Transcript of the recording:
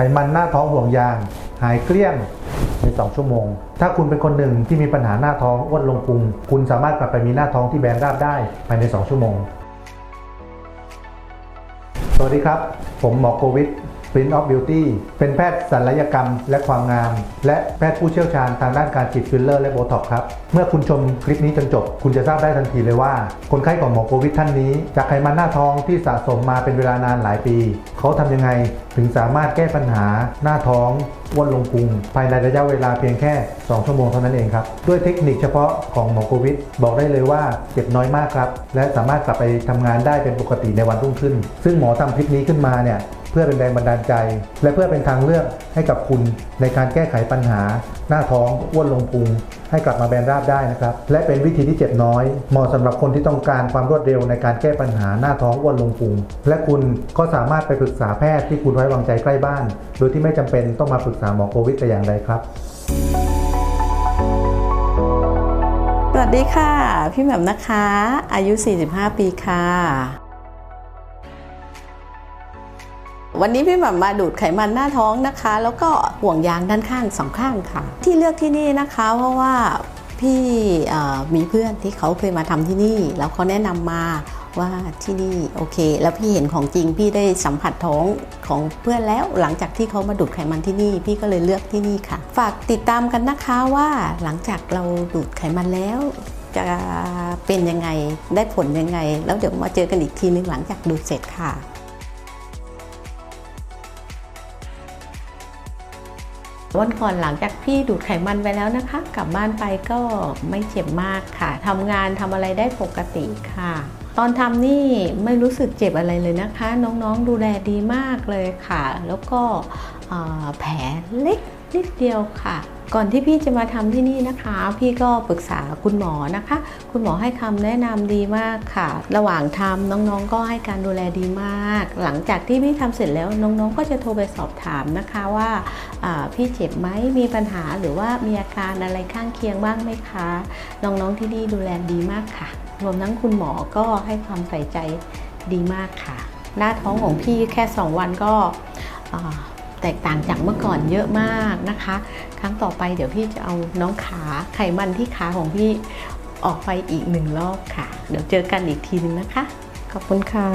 ขมันหน้าท้องห่วงยาง หายเกลี้ยงใน 2 ชั่วโมง ถ้าคุณเป็นคนหนึ่งที่มีปัญหาหน้าท้องอ้วนลงพุง คุณสามารถกลับไปมีหน้าท้องที่แบนราบได้ภายใน 2 ชั่วโมง สวัสดีครับ ผมหมอโควิด Prince of Beauty เป็นแพทย์ศัลยกรรมและความงาม และแพทย์ผู้เชี่ยวชาญทางด้านการฉีดฟิลเลอร์และโบท็อกครับ เมื่อคุณชมคลิปนี้จนจบ คุณจะทราบได้ทันทีเลยว่า คนไข้ของหมอโควิดท่านนี้จากไขมันหน้าท้องที่สะสมมาเป็นเวลานานหลายปี เขาทำยังไงถึงสามารถแก้ปัญหาหน้าท้องอ้วนลงพุงภายในระยะเวลาเพียงแค่ 2 ชั่วโมงเท่านั้นเองครับ ด้วยเทคนิคเฉพาะของหมอโควิดบอกได้เลยว่าเจ็บน้อยมากครับ และสามารถกลับไปทำงานได้เป็นปกติในวันรุ่งขึ้น ซึ่งหมอทำคลิปนี้ขึ้นมาเนี่ย เพื่อเป็นแรงบันดาลใจ และเพื่อเป็นทางเลือกให้กับคุณในการแก้ไขปัญหา หน้าท้องอ้วนลงพุงให้กลับมาแบนราบได้นะครับ และเป็นวิธีที่เจ็บน้อย เหมาะสำหรับคนที่ต้องการความรวดเร็วในการแก้ปัญหาหน้าท้องอ้วนลงพุง และคุณก็สามารถไปปรึกษาแพทย์ที่คุณไว้วางใจใกล้บ้าน โดยที่ไม่จำเป็นต้องมาปรึกษาหมอโควิดแต่อย่างใดครับสวัสดีค่ะ พี่แหม่มนะคะ อายุ 45 ปีค่ะ วันนี้พี่หม่มมาดูดไขมันหน้าท้องนะคะ แล้วก็ห่วงยางด้านข้างสองข้างค่ะ ที่เลือกที่นี่นะคะ เพราะว่าพี่มีเพื่อนที่เขาเคยมาทำที่นี่ แล้วเขาแนะนำมาว่าที่นี่โอเค แล้วพี่เห็นของจริงพี่ได้สัมผัสท้องของเพื่อนแล้วหลังจากที่เขามาดูดไขมันที่นี่ พี่ก็เลยเลือกที่นี่ค่ะ ฝากติดตามกันนะคะว่าหลังจากเราดูดไขมันแล้วจะเป็นยังไงได้ผลยังไง แล้วเดี๋ยวมาเจอกันอีกทีนึงหลังจากดูดเสร็จค่ะ วันก่อนหลังจากพี่ดูดไขมันไปแล้วนะคะ กลับบ้านไปก็ไม่เจ็บมากค่ะทำงานทำอะไรได้ปกติค่ะ ตอนทำนี่ไม่รู้สึกเจ็บอะไรเลยนะคะ น้องๆดูแลดีมากเลยค่ะ แล้วก็แผลเล็กนิดเดียวค่ะ ก่อนที่พี่จะมาทำที่นี่นะคะ พี่ก็ปรึกษาคุณหมอนะคะ คุณหมอให้คำแนะนำดีมากค่ะ ระหว่างทำน้องๆก็ให้การดูแลดีมาก หลังจากที่พี่ทำเสร็จแล้วน้องๆ ก็จะโทรไปสอบถามนะคะว่าพี่เจ็บไหมมีปัญหาหรือว่ามีอาการอะไรข้างเคียงบ้างไหมคะ น้องๆที่นี่ดูแลดีมากค่ะ รวมทั้งคุณหมอก็ให้ความใส่ใจดีมากค่ะ หน้าท้องของพี่แค่ 2 วันก็แตกต่างจากเมื่อก่อนเยอะมากนะคะ ครั้งต่อไปเดี๋ยวพี่จะเอาน้องขาไขมันที่ขาของพี่ออกไปอีกหนึ่งรอบค่ะ เดี๋ยวเจอกันอีกทีนึงนะคะ ขอบคุณค่ะ